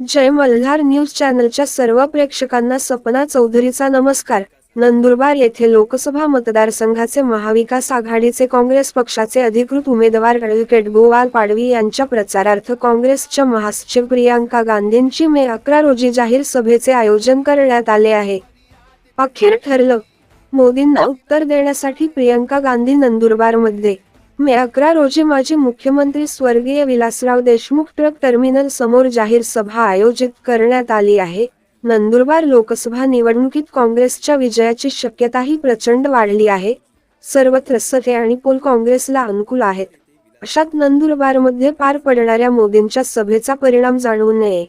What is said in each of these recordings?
जय Malhar news चॅनलच्या सर्व प्रेक्षकांना सपना चौधरीचा नमस्कार. नंदुरबार येथे लोकसभा मतदारसंघाचे महाविकास आघाडीचे काँग्रेस पक्षाचे अधिकृत उमेदवार ॲडव्होकेट गोवाल पाडवी यांच्या प्रचारार्थ काँग्रेसच्या महासचिव प्रियांका गांधींची मे अकरा रोजी जाहीर सभेचे आयोजन करण्यात आले आहे. अखेर ठरलं. मोदींना उत्तर देण्यासाठी प्रियंका गांधी नंदुरबारमध्ये मे अकरा रोजी माजी मुख्यमंत्री स्वर्गीय विलासराव देशमुख ट्रक टर्मिनल समोर जाहीर सभा आयोजित करण्यात आली आहे. नंदुरबार लोकसभा निवडणुकीत काँग्रेसच्या विजयाची शक्यताही प्रचंड वाढली आहे. सर्वत्र सते आणि पोल काँग्रेसला अनुकूल आहेत. अशात नंदुरबारमध्ये पार पडणाऱ्या मोदींच्या सभेचा परिणाम जाणवू नये.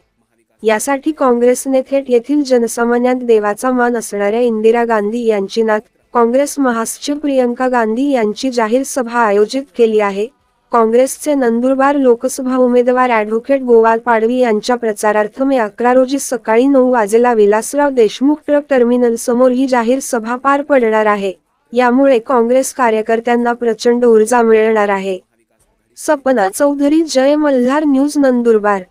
यासाठी काँग्रेसने थेट येथील जनसामान्यात देवाचा मान असणाऱ्या इंदिरा गांधी यांची नात काँग्रेस महासचिव प्रियंका गांधी यांची जाहीर सभा आयोजित केली आहे. काँग्रेसचे नंदुरबार लोकसभा उमेदवार ॲडव्होकेट गोवाल पाडवी यांच्या प्रचारार्थ मे अकरा रोजी सकाळी नऊ वाजेला विलासराव देशमुख ट्रक टर्मिनल समोर ही जाहीर सभा पार पडणार आहे. यामुळे काँग्रेस कार्यकर्त्यांना प्रचंड ऊर्जा मिळणार आहे. सपना चौधरी जय मल्हार न्यूज नंदुरबार.